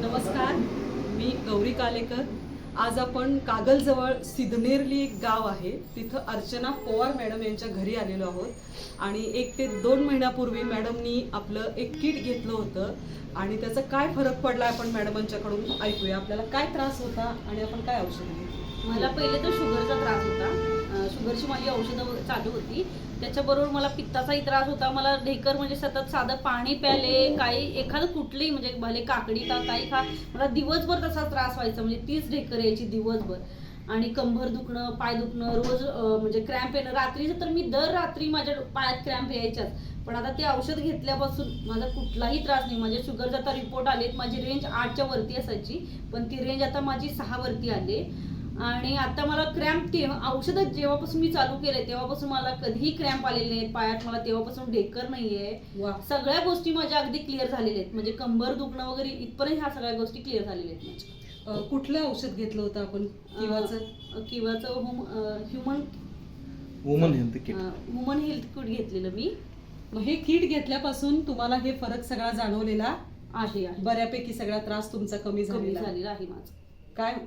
नमस्कार मी गौरी कालेकर. आज आपण कागलजवळ सिद्धनेरली एक गाव आहे. तिथं अर्चना पवार मॅडम यांच्या घरी आलेलो आहोत. आणि एक ते दोन महिन्यापूर्वी मॅडमनी आपलं एक किट घेतलं होतं. आणि त्याचा काय फरक पडला आपण मॅडमांच्याकडून? ऐकूया. आपल्याला काय त्रास होता आणि आपण काय औषध घेतली? मला पहिले तर शुगरचा माझी औषधं चालू होती. त्याच्याबरोबर मला पित्ताचाही त्रास होता. मला ढेकर म्हणजे सतत साधं पाणी प्याले काही एखादं कुठलीही म्हणजे भले काकडी का काही खा मला दिवसभर तसा त्रास व्हायचा. म्हणजे तीच ढेकर यायची दिवसभर. आणि कंबर दुखणं पाय दुखणं रोज म्हणजे क्रॅम्प येणं. रात्रीचं तर मी दर रात्री माझ्या पायात क्रॅम्प यायच्याच. पण आता ते औषध घेतल्यापासून माझा कुठलाही त्रास नाही. माझ्या शुगरचा आता रिपोर्ट आलेत. माझी रेंज आठच्या वरती असायची. पण ती रेंज आता माझी सहा वरती आली आणि आता मला क्रॅम्प ते औषधं जेव्हापासून मी चालू केले तेव्हापासून मला कधीही क्रॅम्प आलेले नाहीत पायात. मला तेव्हापासून ढेकर नाहीये. सगळ्या गोष्टी माझ्या अगदी क्लिअर झालेल्या आहेत. म्हणजे कंबर दुखणं वगैरे इथपर्यंत ह्या सगळ्या गोष्टी क्लिअर झालेल्या आहेत माझ्या. कुठलं औषध घेतलं होतं आपण? किंवाच? किंवाचं home human woman health kit woman health kit घेतलेलं मी. मग हे किट घेतल्यापासून तुम्हाला हे फरक सगळा जाणवलेला? आहे आहे. बऱ्यापैकी सगळा त्रास तुमचा कमी कमी झालेला झालेलं आहे माझं. काय